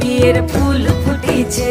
বিয়ের ফুল ফুটেছে।